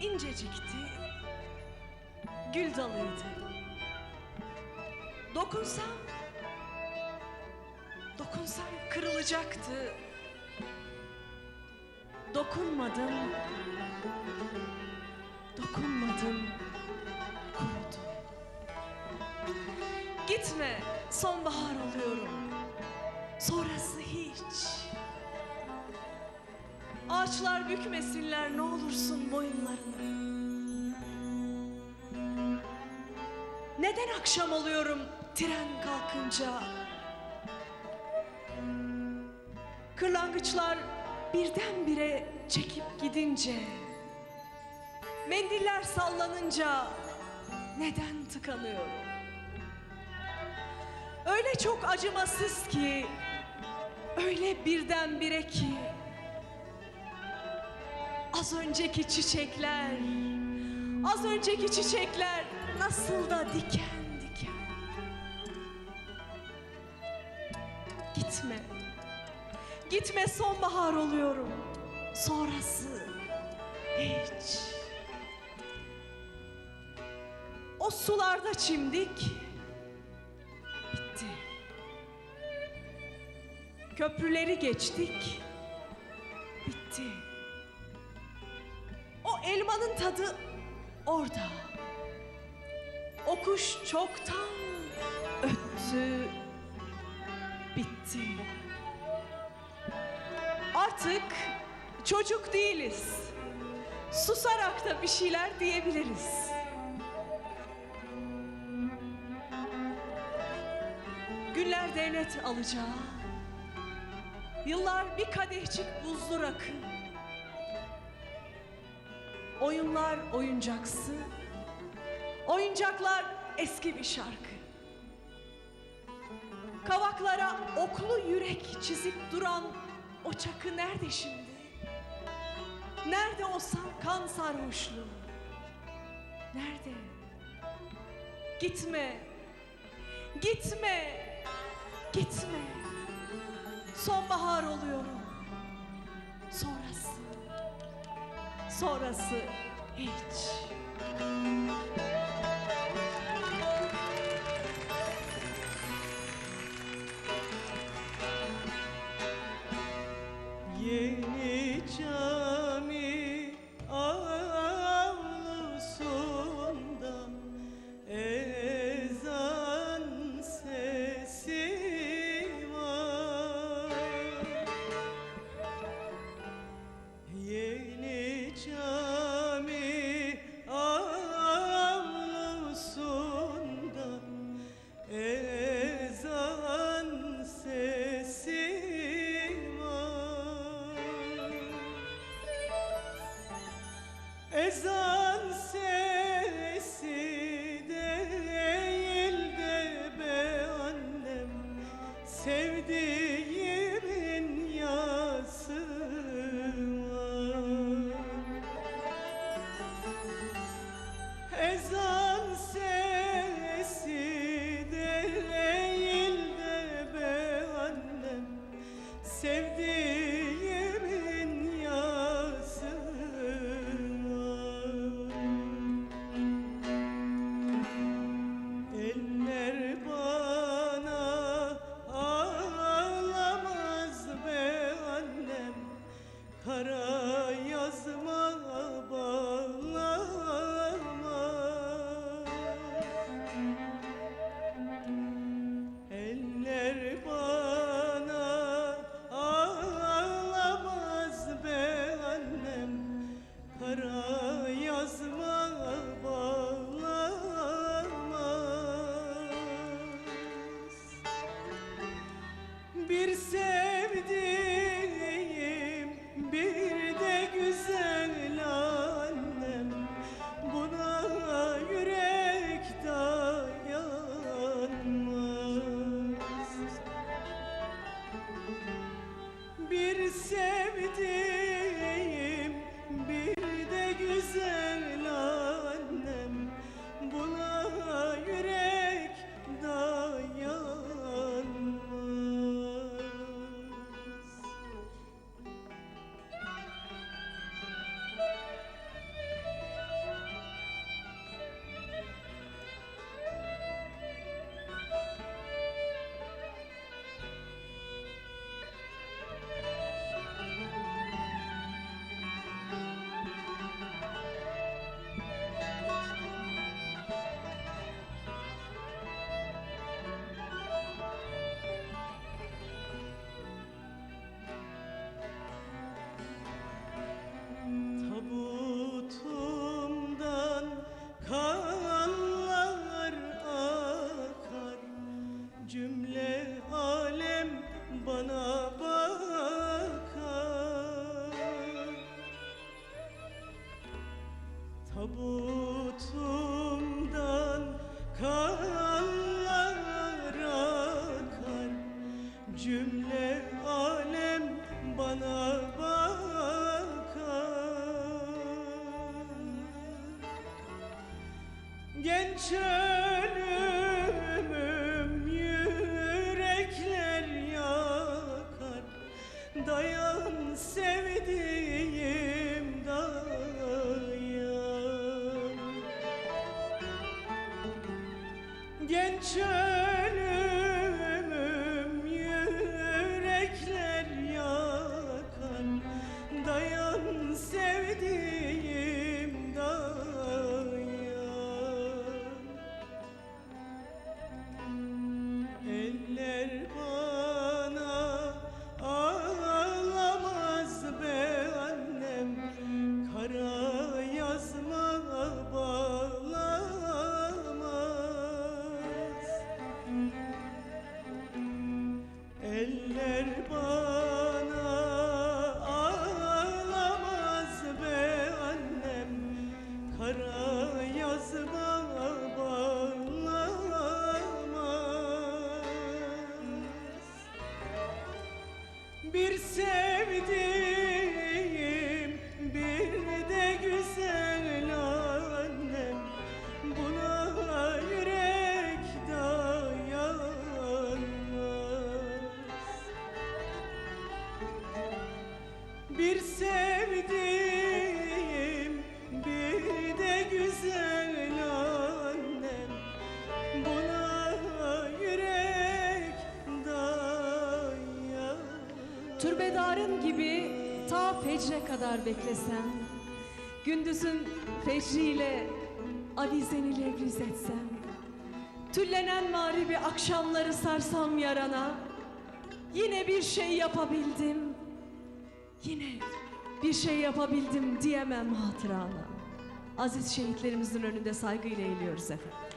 incecikti, gül dalıydı. Dokunsam, dokunsam kırılacaktı. Dokunmadım, dokunmadım, kurudu. Gitme, sonbahar oluyorum. Sonrası hiç. Ağaçlar bükmesinler ne olursun boyunlarını. Neden akşam oluyorum tren kalkınca? Kırlangıçlar birdenbire çekip gidince. Mendiller sallanınca neden tıkanıyorum? Öyle çok acımasız ki, öyle birdenbire ki. Az önceki çiçekler, az önceki çiçekler nasıl da diken diken. Gitme, gitme sonbahar oluyorum. Sonrası hiç. O sularda çimdik, bitti. Köprüleri geçtik, bitti. O elmanın tadı orada. Kuş çoktan öttü, bitti. Artık çocuk değiliz. Susarak da bir şeyler diyebiliriz. Günler devlet alacağı, yıllar bir kadehçik buzlu rakı. Oyunlar oyuncaksı, oyuncaklar eski bir şarkı. Kavaklara oklu yürek çizip duran o çakı nerede şimdi? Nerede o kan sarhoşluğu? Nerede? Gitme, gitme, gitme. Sonbahar oluyorum. Sonrası, sonrası hiç. bir sevdiğim bir de güzel annem. Buna yürek dayanmaz. Bir sevdiğim bir de güzel Tabutumdan kanlar akar. Cümle alem bana bakar. Genç Genç ölümüm Bir sevdiğim bir de güzel annem. Buna yürek dayanmaz. Bir sevdiğim Türbedarın gibi ta fecre kadar beklesem Gündüzün fecriyle avizeni levriz etsem Tüllenen mağribi akşamları sarsam yarana Yine bir şey yapabildim Yine bir şey yapabildim diyemem hatırana Aziz şehitlerimizin önünde saygıyla eğiliyoruz efendim